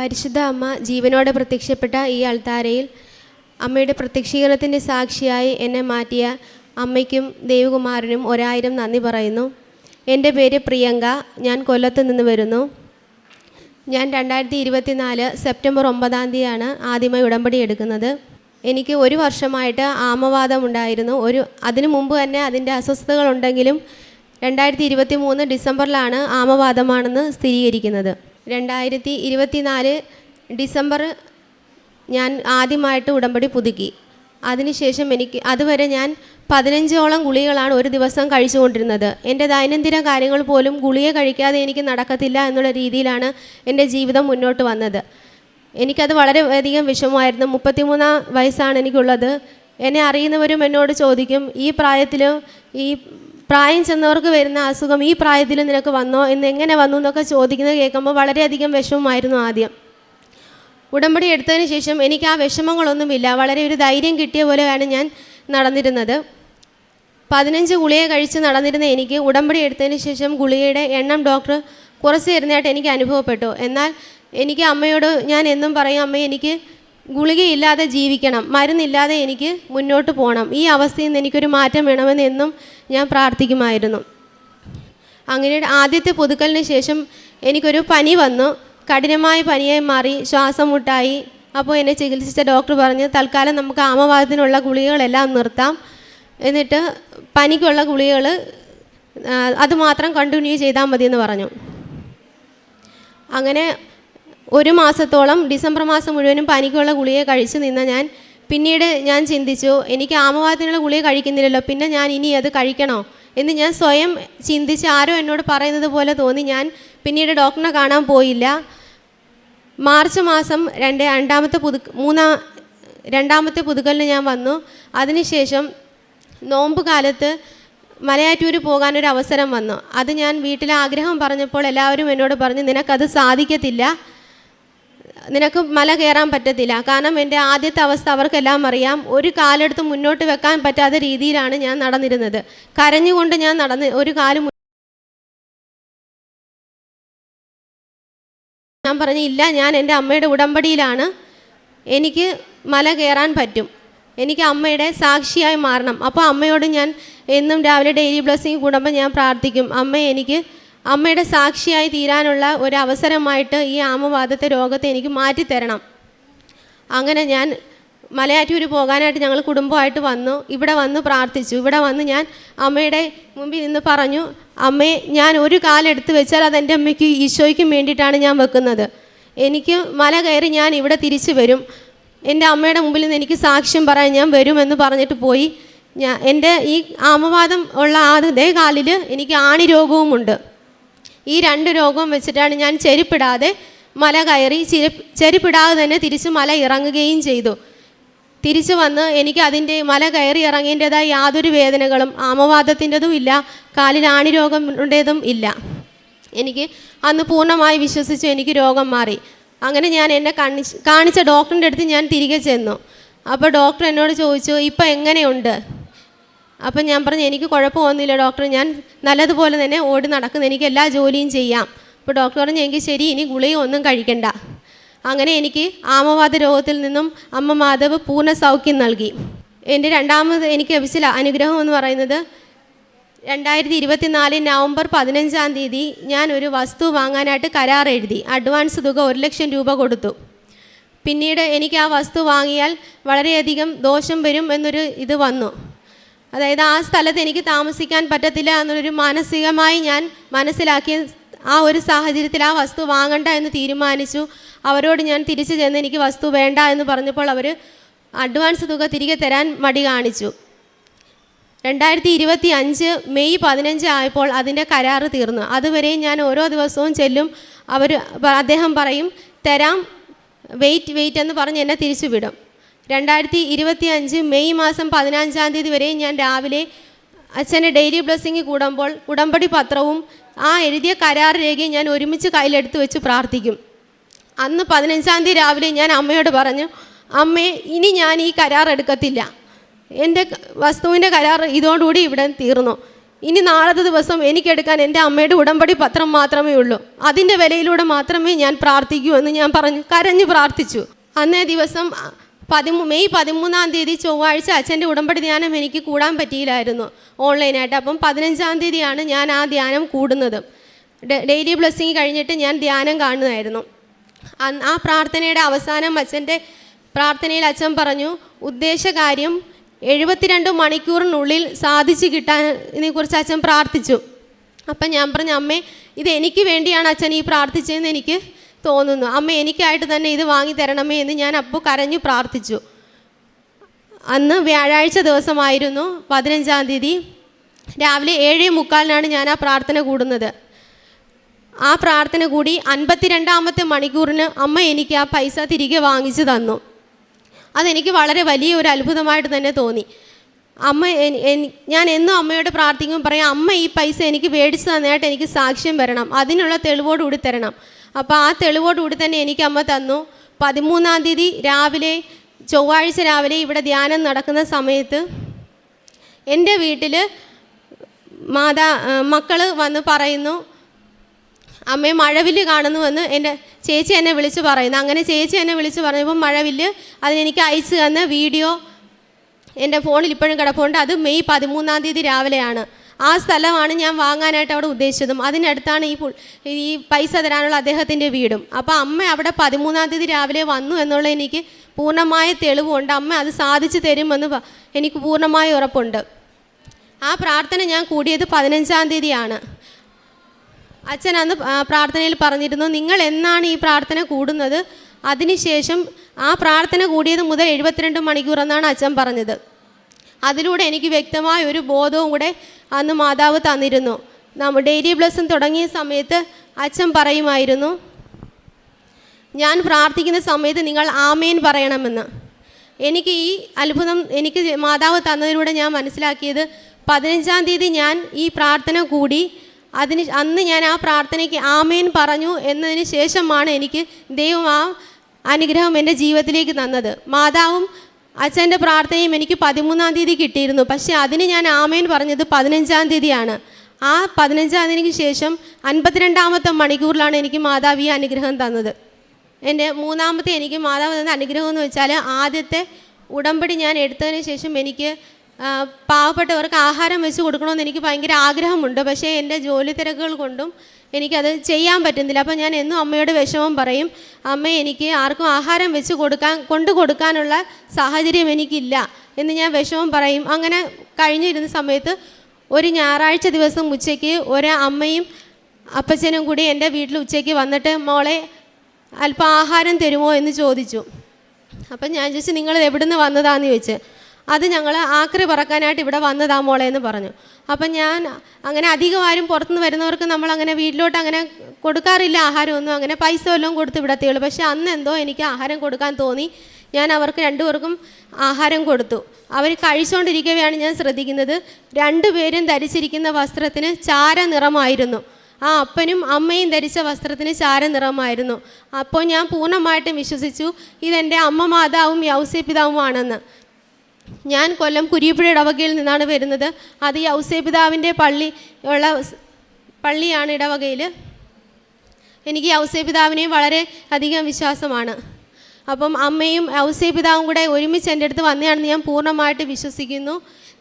പരിശുദ്ധ അമ്മ ജീവനോടെ പ്രത്യക്ഷപ്പെട്ട ഈ അൾത്താരയിൽ അമ്മയുടെ പ്രത്യക്ഷീകരണത്തിന്റെ സാക്ഷിയായി എന്നെ മാറ്റിയ അമ്മയ്ക്കും ദേവകുമാരനും ഒരായിരം നന്ദി പറയുന്നു. എന്റെ പേര് പ്രിയങ്ക. ഞാൻ കൊല്ലത്ത് നിന്ന് വരുന്നു. ഞാൻ രണ്ടായിരത്തി ഇരുപത്തിനാല് സെപ്റ്റംബർ ഒമ്പതാം തീയതിയാണ് ആദ്യമായി ഉടമ്പടി എടുക്കുന്നത്. എനിക്ക് ഒരു വർഷമായിട്ട് ആമവാദം ഉണ്ടായിരുന്നു. ഒരു അതിനു മുമ്പ് തന്നെ അതിന്റെ അസ്വസ്ഥതകളുണ്ടെങ്കിലും രണ്ടായിരത്തി ഇരുപത്തി മൂന്ന് ഡിസംബറിലാണ് ആമവാദമാണെന്ന് സ്ഥിരീകരിക്കുന്നത്. രണ്ടായിരത്തി ഇരുപത്തിനാല് ഡിസംബർ ഞാൻ ആദ്യമായിട്ട് ഉടമ്പടി പുതുക്കി. അതിനുശേഷം എനിക്ക് അതുവരെ ഞാൻ പതിനഞ്ചോളം ഗുളികളാണ് ഒരു ദിവസം കഴിച്ചുകൊണ്ടിരുന്നത്. എന്റെ ദൈനംദിന കാര്യങ്ങൾ പോലും ഗുളിക കഴിക്കാതെ എനിക്ക് നടക്കത്തില്ല എന്നുള്ള രീതിയിലാണ് എന്റെ ജീവിതം മുന്നോട്ട് വന്നത്. എനിക്കത് വളരെ അധികം വിഷമമായിരുന്നു. മുപ്പത്തിമൂന്നാം വയസ്സാണ് എനിക്കുള്ളത്. എന്നെ അറിയുന്നവരും എന്നോട് ചോദിക്കും ഈ പ്രായത്തിൽ ഈ പ്രായം ചെന്നവർക്ക് വരുന്ന അസുഖം ഈ പ്രായത്തിൽ നിനക്ക് വന്നോ എന്ന് എങ്ങനെ വന്നു എന്നൊക്കെ ചോദിക്കുന്നത് കേൾക്കുമ്പോൾ വളരെയധികം വിഷമമായിരുന്നു ആദ്യം. ഉടമ്പടി എടുത്തതിന് ശേഷം എനിക്ക് ആ വിഷമങ്ങളൊന്നുമില്ല. വളരെ ഒരു ധൈര്യം കിട്ടിയ പോലെയാണ് ഞാൻ നടന്നിരുന്നത്. പതിനഞ്ച് ഗുളിക കഴിച്ച് നടന്നിരുന്ന എനിക്ക് ഉടമ്പടി എടുത്തതിന് ശേഷം ഗുളികയുടെ എണ്ണം ഡോക്ടർ കുറച്ച് തരുന്നതായിട്ട് എനിക്ക് അനുഭവപ്പെട്ടു. എന്നാൽ എനിക്ക് അമ്മയോട് ഞാൻ എന്നും പറയും അമ്മ എനിക്ക് ഗുളികയില്ലാതെ ജീവിക്കണം. മരുന്നില്ലാതെ എനിക്ക് മുന്നോട്ട് പോകണം ഈ അവസ്ഥയിൽ നിന്ന് എനിക്കൊരു മാറ്റം വേണമെന്ന് എന്നും ഞാൻ പ്രാർത്ഥിക്കുമായിരുന്നു. അങ്ങനെ ആദ്യത്തെ പുതുക്കലിന് ശേഷം എനിക്കൊരു പനി വന്നു. കഠിനമായ പനിയായി മാറി. ശ്വാസം മുട്ടായി. അപ്പോൾ എന്നെ ചികിത്സിച്ച ഡോക്ടർ പറഞ്ഞു തൽക്കാലം നമുക്ക് ആമവാദത്തിനുള്ള ഗുളികകളെല്ലാം നിർത്താം. എന്നിട്ട് പനിക്കുള്ള ഗുളികകൾ അതുമാത്രം കണ്ടിന്യൂ ചെയ്താൽ മതി എന്ന് പറഞ്ഞു. അങ്ങനെ ഒരു മാസത്തോളം ഡിസംബർ മാസം മുഴുവനും പനിക്കുള്ള ഗുളിക കഴിച്ചു നിന്ന ഞാൻ പിന്നീട് ഞാൻ ചിന്തിച്ചു എനിക്ക് ആമവാദത്തിനുള്ള ഗുളിക കഴിക്കുന്നില്ലല്ലോ പിന്നെ ഞാൻ ഇനി അത് കഴിക്കണോ? എന്ന് ഞാൻ സ്വയം ചിന്തിച്ച് ആരോ എന്നോട് പറയുന്നത് പോലെ തോന്നി. ഞാൻ പിന്നീട് ഡോക്ടറിനെ കാണാൻ പോയില്ല. മാർച്ച് മാസം രണ്ട് രണ്ടാമത്തെ പുതു മൂന്നാം രണ്ടാമത്തെ പുതുക്കലിന് ഞാൻ വന്നു. അതിനുശേഷം നോമ്പ് കാലത്ത് മലയാറ്റൂർ പോകാനൊരു അവസരം വന്നു. അത് ഞാൻ വീട്ടിലെ ആഗ്രഹം പറഞ്ഞപ്പോൾ എല്ലാവരും എന്നോട് പറഞ്ഞു നിനക്കത് സാധിക്കത്തില്ല. നിനക്ക് മല കയറാൻ പറ്റത്തില്ല. കാരണം എന്റെ ആദ്യത്തെ അവസ്ഥ അവർക്കെല്ലാം അറിയാം. ഒരു കാലെടുത്ത് മുന്നോട്ട് വെക്കാൻ പറ്റാത്ത രീതിയിലാണ് ഞാൻ നടന്നിരുന്നത്. കരഞ്ഞുകൊണ്ട് ഞാൻ നടന്ന് ഒരു കാൽ ഞാൻ പറഞ്ഞു ഇല്ല ഞാൻ എന്റെ അമ്മയുടെ ഉടമ്പടിയിലാണ്. എനിക്ക് മല കയറാൻ പറ്റും. എനിക്ക് അമ്മയുടെ സാക്ഷിയായി മാറണം. അപ്പോൾ അമ്മയോട് ഞാൻ എന്നും രാവിലെ ഡെയിലി ബ്ലെസ്സിങ് കൂടുമ്പോൾ ഞാൻ പ്രാർത്ഥിക്കും. അമ്മ എനിക്ക് അമ്മയുടെ സാക്ഷിയായി തീരാനുള്ള ഒരു അവസരമായിട്ട് ഈ ആമവാദത്തെ രോഗത്തെ എനിക്ക് മാറ്റിത്തരണം. അങ്ങനെ ഞാൻ മലയാറ്റൂർ പോകാനായിട്ട് ഞങ്ങൾ കുടുംബമായിട്ട് വന്നു. ഇവിടെ വന്ന് പ്രാർത്ഥിച്ചു. ഇവിടെ വന്ന് ഞാൻ അമ്മയുടെ മുമ്പിൽ നിന്ന് പറഞ്ഞു അമ്മേ ഞാൻ ഒരു കാലെടുത്ത് വെച്ചാൽ അത് എന്റെ അമ്മയ്ക്ക് ഈശോയ്ക്കും വേണ്ടിയിട്ടാണ് ഞാൻ വെക്കുന്നത്. എനിക്ക് മല കയറി ഞാൻ ഇവിടെ തിരിച്ചു വരും. എന്റെ അമ്മയുടെ മുമ്പിൽ നിന്ന് എനിക്ക് സാക്ഷ്യം പറയാൻ ഞാൻ വരുമെന്ന് പറഞ്ഞിട്ട് പോയി. ഞാൻ എന്റെ ഈ ആമവാദം ഉള്ള അതേ കാലിൽ എനിക്ക് ആണി രോഗവുമുണ്ട് ഈ രണ്ട് രോഗവും വെച്ചിട്ടാണ് ഞാൻ ചെരുപ്പിടാതെ മല കയറി ചെരുപ്പ് ചെരുപ്പിടാതെ തന്നെ തിരിച്ച് മല ഇറങ്ങുകയും ചെയ്തു. തിരിച്ചു വന്ന് എനിക്ക് അതിന്റെ മല കയറി ഇറങ്ങേണ്ടതായ യാതൊരു വേദനകളും ആമവാദത്തിന്റെതും ഇല്ല കാലിൽ ആണി രോഗമുണ്ടേതും ഇല്ല. എനിക്ക് അന്ന് പൂർണമായി വിശ്വസിച്ചു എനിക്ക് രോഗം മാറി. അങ്ങനെ ഞാൻ എന്നെ കാണിച്ച് കാണിച്ച ഡോക്ടറിന്റെ അടുത്ത് ഞാൻ തിരികെ ചെന്നു. അപ്പോൾ ഡോക്ടർ എന്നോട് ചോദിച്ചു ഇപ്പം എങ്ങനെയുണ്ട്? അപ്പം ഞാൻ പറഞ്ഞു എനിക്ക് കുഴപ്പമൊന്നുമില്ല ഡോക്ടർ ഞാൻ നല്ലതുപോലെ തന്നെ ഓടി നടക്കുന്നു. എനിക്ക് എല്ലാ ജോലിയും ചെയ്യാം. അപ്പോൾ ഡോക്ടർ പറഞ്ഞു എനിക്ക് ശരി ഇനി ഗുളിക ഒന്നും കഴിക്കണ്ട. അങ്ങനെ എനിക്ക് ആമവാദ രോഗത്തിൽ നിന്നും അമ്മ മാധവ് പൂർണ സൗഖ്യം നൽകി. എന്റെ രണ്ടാമത് എനിക്ക് ലഭിച്ച അനുഗ്രഹം എന്ന് പറയുന്നത് രണ്ടായിരത്തി ഇരുപത്തിനാല് നവംബർ പതിനഞ്ചാം തീയതി ഞാൻ ഒരു വസ്തു വാങ്ങാനായിട്ട് കരാർ എഴുതി. അഡ്വാൻസ് തുക ഒരു ലക്ഷം രൂപ കൊടുത്തു. പിന്നീട് എനിക്ക് ആ വസ്തു വാങ്ങിയാൽ വളരെയധികം ദോഷം വരും എന്നൊരു ഇത് വന്നു. അതായത് ആ സ്ഥലത്ത് എനിക്ക് താമസിക്കാൻ പറ്റത്തില്ല എന്നൊരു മാനസികമായി ഞാൻ മനസ്സിലാക്കിയ ആ ഒരു സാഹചര്യത്തിൽ ആ വസ്തു വാങ്ങണ്ട എന്ന് തീരുമാനിച്ചു. അവരോട് ഞാൻ തിരിച്ചു ചെന്ന് എനിക്ക് വസ്തു വേണ്ട എന്ന് പറഞ്ഞപ്പോൾ അവർ അഡ്വാൻസ് തുക തിരികെ തരാൻ മടി കാണിച്ചു. രണ്ടായിരത്തി ഇരുപത്തി അഞ്ച് മെയ് പതിനഞ്ച് ആയപ്പോൾ അതിന്റെ കരാറ് തീർന്നു. അതുവരെ ഞാൻ ഓരോ ദിവസവും ചെല്ലും. അവർ അദ്ദേഹം പറയും തരാം വെയിറ്റ് വെയിറ്റ് എന്ന് പറഞ്ഞ് എന്നെ തിരിച്ചു വിടും രണ്ടായിരത്തി ഇരുപത്തി അഞ്ച് മെയ് മാസം പതിനഞ്ചാം തീയതി വരെ ഞാൻ രാവിലെ അച്ഛന്റെ ഡെയിലി ബ്ലെസ്സിങ് കൂടുമ്പോൾ ഉടമ്പടി പത്രവും ആ എഴുതിയ കരാർ രേഖയും ഞാൻ ഒരുമിച്ച് കയ്യിലെടുത്ത് വെച്ച് പ്രാർത്ഥിക്കും. അന്ന് പതിനഞ്ചാം തീയതി രാവിലെ ഞാൻ അമ്മയോട് പറഞ്ഞു അമ്മേ ഇനി ഞാൻ ഈ കരാർ എടുക്കത്തില്ല. എന്റെ വസ്തുവിന്റെ കരാർ ഇതോടുകൂടി ഇവിടെ തീർന്നു. ഇനി നാളത്തെ ദിവസം എനിക്കെടുക്കാൻ എന്റെ അമ്മയുടെ ഉടമ്പടി പത്രം മാത്രമേ ഉള്ളൂ. അതിന്റെ വിലയിലൂടെ മാത്രമേ ഞാൻ പ്രാർത്ഥിക്കൂ എന്ന് ഞാൻ പറഞ്ഞു. കരഞ്ഞു പ്രാർത്ഥിച്ചു. അന്നേ ദിവസം പതിമൂ മെയ് പതിമൂന്നാം തീയതി ചൊവ്വാഴ്ച അച്ഛന്റെ ഉടമ്പടി ധ്യാനം എനിക്ക് കൂടാൻ പറ്റിയില്ലായിരുന്നു ഓൺലൈനായിട്ട്. അപ്പം പതിനഞ്ചാം തീയതിയാണ് ഞാൻ ആ ധ്യാനം കൂടുന്നത്. ഡെയിലി ബ്ലെസ്സിങ് കഴിഞ്ഞിട്ട് ഞാൻ ധ്യാനം കാണുന്നതായിരുന്നു. ആ പ്രാർത്ഥനയുടെ അവസാനം അച്ഛന്റെ പ്രാർത്ഥനയിൽ അച്ഛൻ പറഞ്ഞു ഉദ്ദേശകാര്യം എഴുപത്തിരണ്ട് മണിക്കൂറിനുള്ളിൽ സാധിച്ചു കിട്ടാൻ ഇതിനെക്കുറിച്ച് അച്ഛൻ പ്രാർത്ഥിച്ചു. അപ്പം ഞാൻ പറഞ്ഞു അമ്മേ ഇത് എനിക്ക് വേണ്ടിയാണ് അച്ഛൻ ഈ പ്രാർത്ഥിച്ചതെന്ന് എനിക്ക് തോന്നുന്നു. അമ്മ എനിക്കായിട്ട് തന്നെ ഇത് വാങ്ങി തരണമേ എന്ന് ഞാൻ അപ്പോൾ കരഞ്ഞു പ്രാർത്ഥിച്ചു. അന്ന് വ്യാഴാഴ്ച ദിവസമായിരുന്നു പതിനഞ്ചാം തീയതി. രാവിലെ ഏഴേ മുക്കാലിനാണ് ഞാൻ ആ പ്രാർത്ഥന കൂടുന്നത്. ആ പ്രാർത്ഥന കൂടി അൻപത്തിരണ്ടാമത്തെ മണിക്കൂറിന് അമ്മ എനിക്ക് ആ പൈസ തിരികെ വാങ്ങിച്ചു തന്നു. അതെനിക്ക് വളരെ വലിയ ഒരു അത്ഭുതമായിട്ട് തന്നെ തോന്നി. അമ്മ ഞാൻ എന്നും അമ്മയോട് പ്രാർത്ഥിക്കുമ്പോൾ പറയാം അമ്മ ഈ പൈസ എനിക്ക് മേടിച്ചു തന്നതായിട്ട് എനിക്ക് സാക്ഷ്യം വരണം. അതിനുള്ള തെളിവോടുകൂടി തരണം. അപ്പോൾ ആ തെളിവോടുകൂടി തന്നെ എനിക്ക് അമ്മ തന്നു. പതിമൂന്നാം തീയതി രാവിലെ ചൊവ്വാഴ്ച രാവിലെ ഇവിടെ ധ്യാനം നടക്കുന്ന സമയത്ത് എന്റെ വീട്ടിൽ മാതാ മക്കൾ വന്ന് പറയുന്നു അമ്മയെ മഴവില്ല് കാണുന്നുവെന്ന് എന്റെ ചേച്ചി എന്നെ വിളിച്ച് പറയുന്നു. അങ്ങനെ ചേച്ചി എന്നെ വിളിച്ച് പറഞ്ഞപ്പോൾ മഴവില്ല് അതിനെനിക്ക് അയച്ചു തന്ന വീഡിയോ എന്റെ ഫോണിൽ ഇപ്പോഴും കിടപ്പുണ്ട്. അത് മെയ് പതിമൂന്നാം തീയതി രാവിലെയാണ്. ആ സ്ഥലമാണ് ഞാൻ വാങ്ങാനായിട്ട് അവിടെ ഉദ്ദേശിച്ചതും. അതിനടുത്താണ് ഈ ഈ പൈസ തരാനുള്ള അദ്ദേഹത്തിന്റെ വീടും. അപ്പോൾ അമ്മ അവിടെ പതിമൂന്നാം തീയതി രാവിലെ വന്നു എന്നുള്ള എനിക്ക് പൂർണമായ തെളിവുണ്ട്. അമ്മ അത് സാധിച്ചു തരുമെന്ന് എനിക്ക് പൂർണമായ ഉറപ്പുണ്ട്. ആ പ്രാർത്ഥന ഞാൻ കൂടിയത് പതിനഞ്ചാം തീയതിയാണ്. അച്ഛൻ അന്ന് പ്രാർത്ഥനയിൽ പറഞ്ഞിരുന്നു നിങ്ങൾ എന്നാണ് ഈ പ്രാർത്ഥന കൂടുന്നത്? അതിനുശേഷം ആ പ്രാർത്ഥന കൂടിയത് മുതൽ എഴുപത്തിരണ്ട് മണിക്കൂർ എന്നാണ് അച്ഛൻ പറഞ്ഞത്. അതിലൂടെ എനിക്ക് വ്യക്തമായ ഒരു ബോധവും കൂടെ അന്ന് മാതാവ് തന്നിരുന്നു. നമ്മ ഡെയിലി ബ്ലസ്സും തുടങ്ങിയ സമയത്ത് അച്ഛൻ പറയുമായിരുന്നു ഞാൻ പ്രാർത്ഥിക്കുന്ന സമയത്ത് നിങ്ങൾ ആമേൻ പറയണമെന്ന്. എനിക്ക് ഈ അത്ഭുതം എനിക്ക് മാതാവ് തന്നതിലൂടെ ഞാൻ മനസ്സിലാക്കിയത് പതിനഞ്ചാം തീയതി ഞാൻ ഈ പ്രാർത്ഥന കൂടി അതിന് അന്ന് ഞാൻ ആ പ്രാർത്ഥനയ്ക്ക് ആമേൻ പറഞ്ഞു എന്നതിന് ശേഷമാണ് എനിക്ക് ദൈവം ആ അനുഗ്രഹം എന്റെ ജീവിതത്തിലേക്ക് തന്നത്. മാതാവും അച്ഛന്റെ പ്രാർത്ഥനയും എനിക്ക് പതിമൂന്നാം തീയതി കിട്ടിയിരുന്നു. പക്ഷേ അതിന് ഞാൻ ആമേൻ പറഞ്ഞത് പതിനഞ്ചാം തീയതിയാണ്. ആ പതിനഞ്ചാം തീയതിക്ക് ശേഷം അൻപത്തിരണ്ടാമത്തെ മണിക്കൂറിലാണ് എനിക്ക് മാതാവ് ഈ അനുഗ്രഹം തന്നത്. എന്റെ മൂന്നാമത്തെ എനിക്ക് മാതാവ് തന്ന അനുഗ്രഹം എന്ന് വെച്ചാൽ ആദ്യത്തെ ഉടമ്പടി ഞാൻ എടുത്തതിന് ശേഷം എനിക്ക് പാവപ്പെട്ടവർക്ക് ആഹാരം വെച്ച് കൊടുക്കണമെന്ന് എനിക്ക് ഭയങ്കര ആഗ്രഹമുണ്ട്. പക്ഷേ എന്റെ ജോലി തിരക്കുകൾ കൊണ്ടും എനിക്കത് ചെയ്യാൻ പറ്റുന്നില്ല. അപ്പോൾ ഞാൻ എന്നും അമ്മയോട് വിഷമം പറയും അമ്മ എനിക്ക് ആർക്കും ആഹാരം വെച്ച് കൊടുക്കാൻ കൊണ്ടു കൊടുക്കാനുള്ള സാഹചര്യം എനിക്കില്ല എന്ന് ഞാൻ വിഷമം പറയും. അങ്ങനെ കഴിഞ്ഞിരുന്ന സമയത്ത് ഒരു ഞായറാഴ്ച ദിവസം ഉച്ചയ്ക്ക് ഒരു അമ്മയും അപ്പച്ചനും കൂടി എന്റെ വീട്ടിൽ ഉച്ചയ്ക്ക് വന്നിട്ട് മോളെ അല്പം ആഹാരം തരുമോ? എന്ന് ചോദിച്ചു. അപ്പം ഞാൻ ചോദിച്ചു നിങ്ങൾ എവിടെ നിന്ന് വന്നതാന്ന്? ചോദിച്ചു. അത് ഞങ്ങൾ ആക്രി പറക്കാനായിട്ട് ഇവിടെ വന്നതാ മോളെ എന്ന് പറഞ്ഞു. അപ്പം ഞാൻ അങ്ങനെ അധികം ആരും പുറത്തുനിന്ന് വരുന്നവർക്ക് നമ്മൾ അങ്ങനെ വീട്ടിലോട്ട് അങ്ങനെ കൊടുക്കാറില്ല ആഹാരമൊന്നും. അങ്ങനെ പൈസ വല്ലതും കൊടുത്ത് വിടത്തേയുള്ളൂ പക്ഷേ അന്ന് എന്തോ എനിക്ക് ആഹാരം കൊടുക്കാൻ തോന്നി. ഞാൻ അവർക്ക് രണ്ടുപേർക്കും ആഹാരം കൊടുത്തു. അവർ കഴിച്ചുകൊണ്ടിരിക്കവെയാണ് ഞാൻ ശ്രദ്ധിക്കുന്നത്. രണ്ടുപേരും ധരിച്ചിരിക്കുന്ന വസ്ത്രത്തിന് ചാര നിറമായിരുന്നു. ആ അപ്പനും അമ്മയും ധരിച്ച വസ്ത്രത്തിന് ചാര നിറമായിരുന്നു. അപ്പോൾ ഞാൻ പൂർണമായിട്ടും വിശ്വസിച്ചു. ഇതെന്റെ അമ്മ മാതാവും യൗസേ പിതാവുമാണെന്ന് ഞാൻ കൊല്ലം കുരിയപ്പുഴ ഇടവകയിൽ നിന്നാണ് വരുന്നത്. അത് ഈ ഔസേപിതാവിന്റെ പള്ളി ഉള്ള പള്ളിയാണ് ഇടവകയിൽ. എനിക്ക് ഈ ഔസേപിതാവിനെയും വളരെ അധികം വിശ്വാസമാണ്. അപ്പം അമ്മയും ഔസേപിതാവും കൂടെ ഒരുമിച്ച് എന്റെ അടുത്ത് വന്നതാണെന്ന് ഞാൻ പൂർണമായിട്ട് വിശ്വസിക്കുന്നു.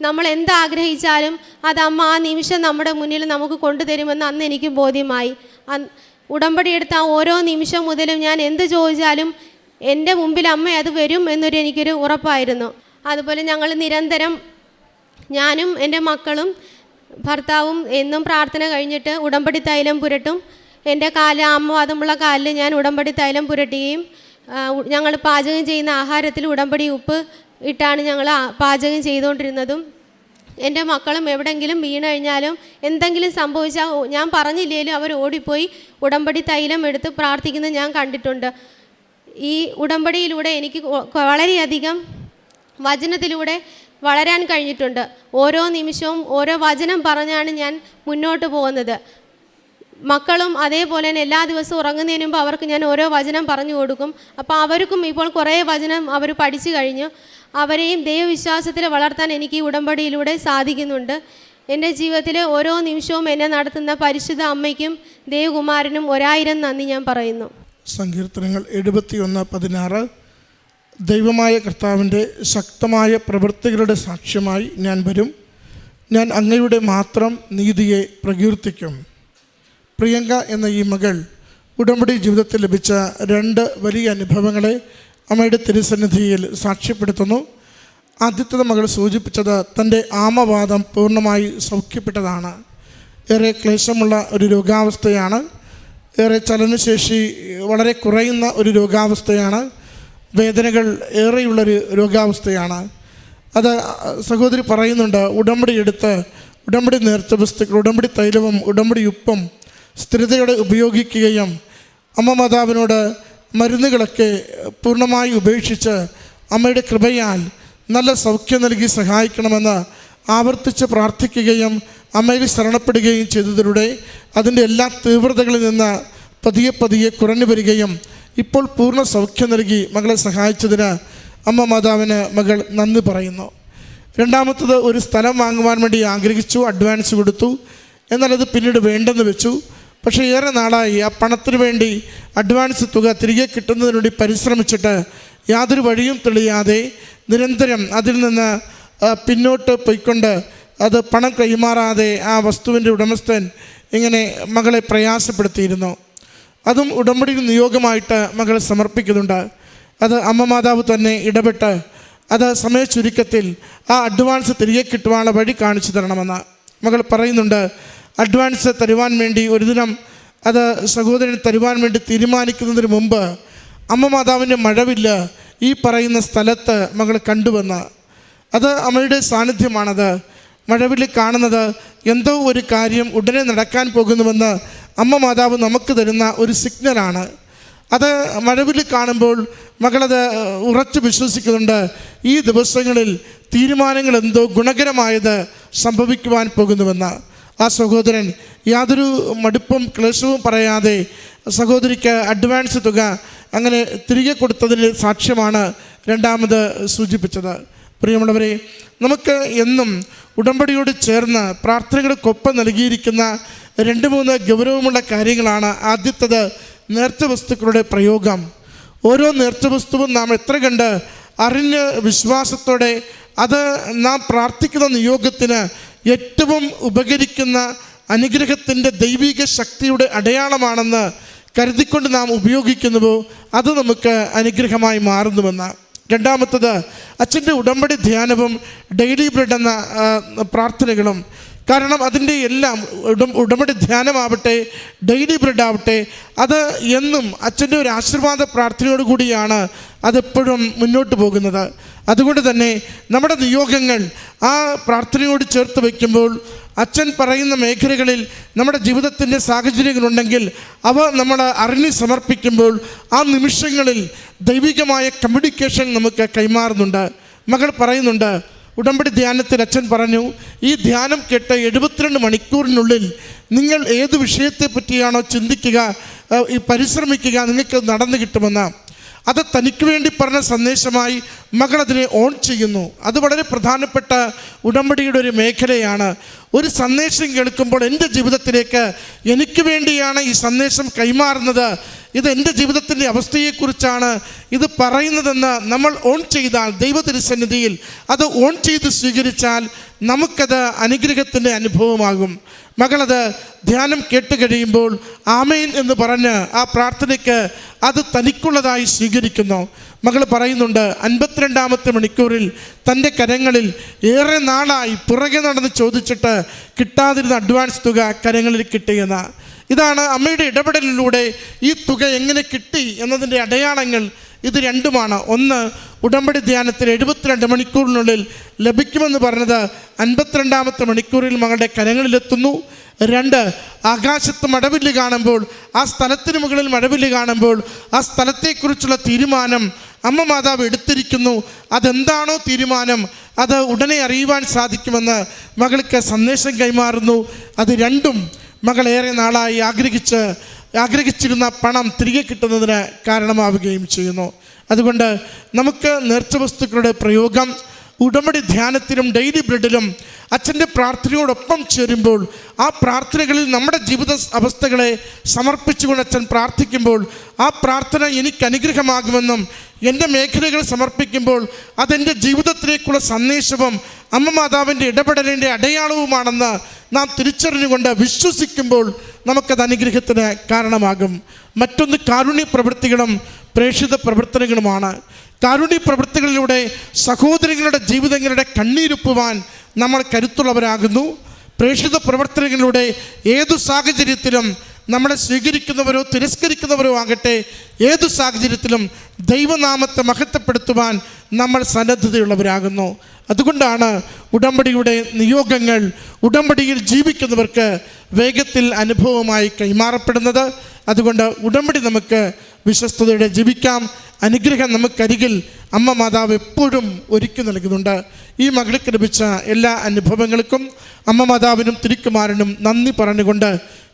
നമ്മൾ എന്താഗ്രഹിച്ചാലും അത് അമ്മ ആ നിമിഷം നമ്മുടെ മുന്നിൽ നമുക്ക് കൊണ്ടുതരുമെന്ന് അന്ന് എനിക്ക് ബോധ്യമായി. ഉടമ്പടി എടുത്ത ഓരോ നിമിഷം മുതലും ഞാൻ എന്ത് ചോദിച്ചാലും എന്റെ മുമ്പിൽ അമ്മ അത് വരും എന്നൊരു എനിക്കൊരു ഉറപ്പായിരുന്നു. അതുപോലെ ഞങ്ങൾ നിരന്തരം ഞാനും എന്റെ മക്കളും ഭർത്താവും എന്നും പ്രാർത്ഥന കഴിഞ്ഞിട്ട് ഉടമ്പടി തൈലം പുരട്ടും. എന്റെ കാൽ അമ്മവാദമുള്ള കാലിൽ ഞാൻ ഉടമ്പടി തൈലം പുരട്ടുകയും ഞങ്ങൾ പാചകം ചെയ്യുന്ന ആഹാരത്തിൽ ഉടമ്പടി ഉപ്പ് ഇട്ടാണ് ഞങ്ങൾ പാചകം ചെയ്തുകൊണ്ടിരുന്നതും. എന്റെ മക്കളും എവിടെങ്കിലും വീണ് കഴിഞ്ഞാലും എന്തെങ്കിലും സംഭവിച്ചാൽ ഞാൻ പറഞ്ഞില്ലേലും അവർ ഓടിപ്പോയി ഉടമ്പടി തൈലം എടുത്ത് പ്രാർത്ഥിക്കുന്നത് ഞാൻ കണ്ടിട്ടുണ്ട്. ഈ ഉടമ്പടിയിലൂടെ എനിക്ക് വളരെയധികം വചനത്തിലൂടെ വളരാൻ കഴിഞ്ഞിട്ടുണ്ട്. ഓരോ നിമിഷവും ഓരോ വചനം പറഞ്ഞാണ് ഞാൻ മുന്നോട്ട് പോകുന്നത്. മക്കളും അതേപോലെ തന്നെ എല്ലാ ദിവസവും ഉറങ്ങുന്നതിന് മുമ്പ് അവർക്ക് ഞാൻ ഓരോ വചനം പറഞ്ഞു കൊടുക്കും. അപ്പോൾ അവർക്കും ഇപ്പോൾ കുറേ വചനം അവർ പഠിച്ചു കഴിഞ്ഞു. അവരെയും ദൈവവിശ്വാസത്തിൽ വളർത്താൻ എനിക്ക് ഈ ഉടമ്പടിയിലൂടെ സാധിക്കുന്നുണ്ട്. എന്റെ ജീവിതത്തിൽ ഓരോ നിമിഷവും എന്നെ നടത്തുന്ന പരിശുദ്ധ അമ്മയ്ക്കും ദേവകുമാരനും ഒരായിരം നന്ദി ഞാൻ പറയുന്നു. സങ്കീർത്തനങ്ങൾ എഴുപത്തിയൊന്ന് പതിനാറ്. ദൈവമായ കർത്താവിന്റെ ശക്തമായ പ്രവൃത്തികളുടെ സാക്ഷ്യമായി ഞാൻ വരും. ഞാൻ അങ്ങയുടെ മാത്രം നീതിയെ പ്രകീർത്തിക്കും. പ്രിയങ്ക എന്ന ഈ മകൾ ഉടമ്പടി ജീവിതത്തിൽ ലഭിച്ച രണ്ട് വലിയ അനുഭവങ്ങളെ അമ്മയുടെ തിരുസന്നിധിയിൽ സാക്ഷ്യപ്പെടുത്തുന്നു. ആദ്യത്തെ മകൾ സൂചിപ്പിച്ചത് തന്റെ ആമവാദം പൂർണമായി സൗഖ്യപ്പെട്ടതാണ്. ഏറെ ക്ലേശമുള്ള ഒരു രോഗാവസ്ഥയാണ്. ഏറെ ചലനശേഷി വളരെ കുറയുന്ന ഒരു രോഗാവസ്ഥയാണ്. വേദനകൾ ഏറെയുള്ളൊരു രോഗാവസ്ഥയാണ്. അത് സഹോദരി പറയുന്നുണ്ട് ഉടമ്പടി എടുത്ത് ഉടമ്പടി നേർച്ച വസ്തുക്കൾ ഉടമ്പടി തൈലവും ഉടമ്പടി ഉപ്പും സ്ഥിരതയോടെ ഉപയോഗിക്കുകയും അമ്മ മാതാവിനോട് മരുന്നുകളൊക്കെ പൂർണമായി ഉപേക്ഷിച്ച് അമ്മയുടെ കൃപയാൽ നല്ല സൗഖ്യം നൽകി സഹായിക്കണമെന്ന് ആവർത്തിച്ച് പ്രാർത്ഥിക്കുകയും അമ്മയിൽ ശരണപ്പെടുകയും ചെയ്തതിലൂടെ അതിന്റെ എല്ലാ തീവ്രതകളിൽ നിന്ന് പതിയെ പതിയെ കുറഞ്ഞു വരികയും ഇപ്പോൾ പൂർണ സൗഖ്യം നൽകി മകളെ സഹായിച്ചതിന് അമ്മ മാതാവിന് മകൾ നന്ദി പറയുന്നു. രണ്ടാമത്തത് ഒരു സ്ഥലം വാങ്ങുവാൻ വേണ്ടി ആഗ്രഹിച്ചു അഡ്വാൻസ് കൊടുത്തു. എന്നാൽ അത് പിന്നീട് വേണ്ടെന്ന് വെച്ചു. പക്ഷേ ഏറെ നാളായി. ആ പണത്തിന് വേണ്ടി അഡ്വാൻസ് തുക തിരികെ കിട്ടുന്നതിന് വേണ്ടി പരിശ്രമിച്ചിട്ട് യാതൊരു വഴിയും തെളിയാതെ നിരന്തരം അതിൽ നിന്ന് പിന്നോട്ട് പോയിക്കൊണ്ട് അത് പണം കൈമാറാതെ ആ വസ്തുവിന്റെ ഉടമസ്ഥൻ ഇങ്ങനെ മകളെ പ്രയാസപ്പെടുത്തിയിരുന്നു. അതും ഉടമ്പടി നിയോഗമായിട്ട് മകൾ സമർപ്പിക്കുന്നുണ്ട്. അത് അമ്മ മാതാവ് തന്നെ ഇടപെട്ട് അത് സമയ ചുരുക്കത്തിൽ ആ അഡ്വാൻസ് തിരികെ കിട്ടുവാനുള്ള വഴി കാണിച്ചു തരണമെന്ന് മകൾ പറയുന്നുണ്ട്. അഡ്വാൻസ് തരുവാൻ വേണ്ടി ഒരു ദിനം അത് സഹോദരൻ തരുവാൻ വേണ്ടി തീരുമാനിക്കുന്നതിന് മുമ്പ് അമ്മ മാതാവിന്റെ മഴവില്ല് ഈ പറയുന്ന സ്ഥലത്ത് മകൾ കണ്ടുവന്ന് അത് അമ്മയുടെ സാന്നിധ്യമാണത്. മഴവിൽ കാണുന്നത് എന്തോ ഒരു കാര്യം ഉടനെ നടക്കാൻ പോകുന്നുവെന്ന് അമ്മ മാതാവ് നമുക്ക് തരുന്ന ഒരു സിഗ്നലാണ്. അത് മഴവിൽ കാണുമ്പോൾ മകളത് ഉറച്ചു വിശ്വസിക്കുന്നുണ്ട്. ഈ ദിവസങ്ങളിൽ തീരുമാനങ്ങൾ എന്തോ ഗുണകരമായത് സംഭവിക്കുവാൻ പോകുന്നുവെന്ന്. ആ സഹോദരൻ യാതൊരു മടുപ്പും ക്ലേശവും പറയാതെ സഹോദരിക്ക് അഡ്വാൻസ് തുക അങ്ങനെ തിരികെ കൊടുത്തതിന് സാക്ഷ്യമാണ് രണ്ടാമത് സൂചിപ്പിച്ചത്. പ്രിയമുള്ളവരെ നമുക്ക് എന്നും ഉടമ്പടിയോട് ചേർന്ന് പ്രാർത്ഥനകൾക്കൊപ്പം നൽകിയിരിക്കുന്ന രണ്ട് മൂന്ന് ഗൗരവമുള്ള കാര്യങ്ങളാണ് ആദ്യത്തത് നേർച്ച വസ്തുക്കളുടെ പ്രയോഗം. ഓരോ നേർച്ച വസ്തുവും നാം എത്ര കണ്ട് അറിഞ്ഞ് വിശ്വാസത്തോടെ അത് നാം പ്രാർത്ഥിക്കുന്ന നിയോഗത്തിന് ഏറ്റവും ഉപകരിക്കുന്ന അനുഗ്രഹത്തിന്റെ ദൈവിക ശക്തിയുടെ അടയാളമാണെന്ന് കരുതിക്കൊണ്ട് നാം ഉപയോഗിക്കുന്നുവോ അത് നമുക്ക് അനുഗ്രഹമായി മാറുന്നുവെന്ന്. രണ്ടാമത്തത് അച്ഛന്റെ ഉടമ്പടി ധ്യാനവും ഡെയിലി ബ്രെഡ് എന്ന പ്രാർത്ഥനകളും. കാരണം അതിന്റെ എല്ലാം ഉടം ഉടമ്പടി ധ്യാനമാവട്ടെ ഡെയിലി ബ്രെഡ് ആവട്ടെ അത് എന്നും അച്ഛന്റെ ഒരു ആശീർവാദ പ്രാർത്ഥനയോട് കൂടിയാണ് അതെപ്പോഴും മുന്നോട്ട് പോകുന്നത്. അതുകൊണ്ട് തന്നെ നമ്മുടെ നിയോഗങ്ങൾ ആ പ്രാർത്ഥനയോട് ചേർത്ത് വയ്ക്കുമ്പോൾ അച്ഛൻ പറയുന്ന മേഖലകളിൽ നമ്മുടെ ജീവിതത്തിന്റെ സാഹചര്യങ്ങളുണ്ടെങ്കിൽ അവ നമ്മൾ അറിഞ്ഞ് സമർപ്പിക്കുമ്പോൾ ആ നിമിഷങ്ങളിൽ ദൈവികമായ കമ്മ്യൂണിക്കേഷൻ നമുക്ക് കൈമാറുന്നുണ്ട്. മകൾ പറയുന്നുണ്ട് ഉടമ്പടി ധ്യാനത്തിൽ അച്ഛൻ പറഞ്ഞു ഈ ധ്യാനം കേട്ട് എഴുപത്തിരണ്ട് മണിക്കൂറിനുള്ളിൽ നിങ്ങൾ ഏത് വിഷയത്തെ പറ്റിയാണോ ചിന്തിക്കുക ഈ പരിശ്രമിക്കുക നിങ്ങൾക്ക് നടന്നു കിട്ടുമെന്ന്. അത് തനിക്ക് വേണ്ടി പറഞ്ഞ സന്ദേശമായി മകൾ അതിനെ ഓൺ ചെയ്യുന്നു. അത് വളരെ പ്രധാനപ്പെട്ട ഉടമ്പടിയുടെ ഒരു മേഖലയാണ്. ഒരു സന്ദേശം കേൾക്കുമ്പോൾ എന്റെ ജീവിതത്തിലേക്ക് എനിക്ക് വേണ്ടിയാണ് ഈ സന്ദേശം കൈമാറുന്നത്. ഇത് എന്റെ ജീവിതത്തിന്റെ അവസ്ഥയെക്കുറിച്ചാണ് ഇത് പറയുന്നതെന്ന് നമ്മൾ ഓൺ ചെയ്താൽ ദൈവ തിരുസന്നിധിയിൽ അത് ഓൺ ചെയ്ത് സ്വീകരിച്ചാൽ നമുക്കത് അനുഗ്രഹത്തിന്റെ അനുഭവമാകും. മകളത് ധ്യാനം കേട്ട് കഴിയുമ്പോൾ ആമേൻ എന്ന് പറഞ്ഞ് ആ പ്രാർത്ഥനയ്ക്ക് അത് തനിക്കുള്ളതായി സ്വീകരിക്കുന്നു. മകൾ പറയുന്നുണ്ട് അൻപത്തിരണ്ടാമത്തെ മണിക്കൂറിൽ തന്റെ കരങ്ങളിൽ ഏറെ നാളായി പുറകെ നടന്ന് ചോദിച്ചിട്ട് കിട്ടാതിരുന്ന അഡ്വാൻസ് തുക കരങ്ങളിൽ കിട്ടിയെന്ന് ഇതാണ് അമ്മയുടെ ഇടപെടലിലൂടെ ഈ തുക എങ്ങനെ കിട്ടി എന്നതിന്റെ അടയാളങ്ങൾ ഇത് രണ്ടുമാണ്. ഒന്ന് ഉടമ്പടി ധ്യാനത്തിൽ എഴുപത്തിരണ്ട് മണിക്കൂറിനുള്ളിൽ ലഭിക്കുമെന്ന് പറഞ്ഞത് അൻപത്തിരണ്ടാമത്തെ മണിക്കൂറിൽ മകളുടെ കരങ്ങളിലെത്തുന്നു. രണ്ട് ആകാശത്ത് മഴവില്ല് കാണുമ്പോൾ ആ സ്ഥലത്തിന് മുകളിൽ മഴവില്ല് കാണുമ്പോൾ ആ സ്ഥലത്തെക്കുറിച്ചുള്ള തീരുമാനം അമ്മ മാതാവ് എടുത്തിരിക്കുന്നു. അതെന്താണോ തീരുമാനം? അത് ഉടനെ അറിയുവാൻ സാധിക്കുമെന്ന് മകൾക്ക് സന്ദേശം കൈമാറുന്നു. അത് രണ്ടും മകൾ ഏറെ നാളായി ആഗ്രഹിച്ച് ആഗ്രഹിച്ചിരുന്ന പണം തിരികെ കിട്ടുന്നതിന് കാരണമാവുകയും ചെയ്യുന്നു. അതുകൊണ്ട് നമുക്ക് നേർച്ച വസ്തുക്കളുടെ പ്രയോഗം ഉടമടി ധ്യാനത്തിലും ഡെയിലി ബ്രെഡിലും അച്ഛന്റെ പ്രാർത്ഥനയോടൊപ്പം ചേരുമ്പോൾ ആ പ്രാർത്ഥനകളിൽ നമ്മുടെ ജീവിത അവസ്ഥകളെ സമർപ്പിച്ചുകൊണ്ട് അച്ഛൻ പ്രാർത്ഥിക്കുമ്പോൾ ആ പ്രാർത്ഥന എനിക്ക് അനുഗ്രഹമാകുമെന്നും എന്റെ മേഖലകൾ സമർപ്പിക്കുമ്പോൾ അതെന്റെ ജീവിതത്തിലേക്കുള്ള സന്ദേശവും അമ്മ മാതാവിന്റെ ഇടപെടലിന്റെ അടയാളവുമാണെന്ന് നാം തിരിച്ചറിഞ്ഞുകൊണ്ട് വിശ്വസിക്കുമ്പോൾ നമുക്കത് അനുഗ്രഹത്തിന് കാരണമാകും. മറ്റൊന്ന് കാരുണ്യ പ്രവൃത്തികളും പ്രേക്ഷിത പ്രവർത്തനങ്ങളുമാണ്. കാരുണ്യ പ്രവൃത്തികളിലൂടെ സഹോദരങ്ങളുടെ ജീവിതങ്ങളുടെ കണ്ണീരുപ്പുവാൻ നമ്മൾ കരുത്തുള്ളവരാകുന്നു. പ്രേക്ഷിത പ്രവർത്തനങ്ങളിലൂടെ ഏതു സാഹചര്യത്തിലും നമ്മളെ സ്വീകരിക്കുന്നവരോ തിരസ്കരിക്കുന്നവരോ ആകട്ടെ ഏതു സാഹചര്യത്തിലും ദൈവനാമത്തെ മഹത്വപ്പെടുത്തുവാൻ നമ്മൾ സന്നദ്ധതയുള്ളവരാകുന്നു. അതുകൊണ്ടാണ് ഉടമ്പടിയുടെ നിയോഗങ്ങൾ ഉടമ്പടിയിൽ ജീവിക്കുന്നവർക്ക് വേഗത്തിൽ അനുഭവമായി കൈമാറപ്പെടുന്നത്. അതുകൊണ്ട് ഉടമ്പടി നമുക്ക് വിശ്വസ്തയോടെ ജീവിക്കാം. അനുഗ്രഹം നമുക്കരികിൽ അമ്മ മാതാവ് എപ്പോഴും ഒരുക്കി നൽകുന്നുണ്ട്. ഈ മകൾക്ക് ലഭിച്ച എല്ലാ അനുഭവങ്ങൾക്കും അമ്മ മാതാവിനും തിരിക്കുമാരനും നന്ദി പറഞ്ഞുകൊണ്ട്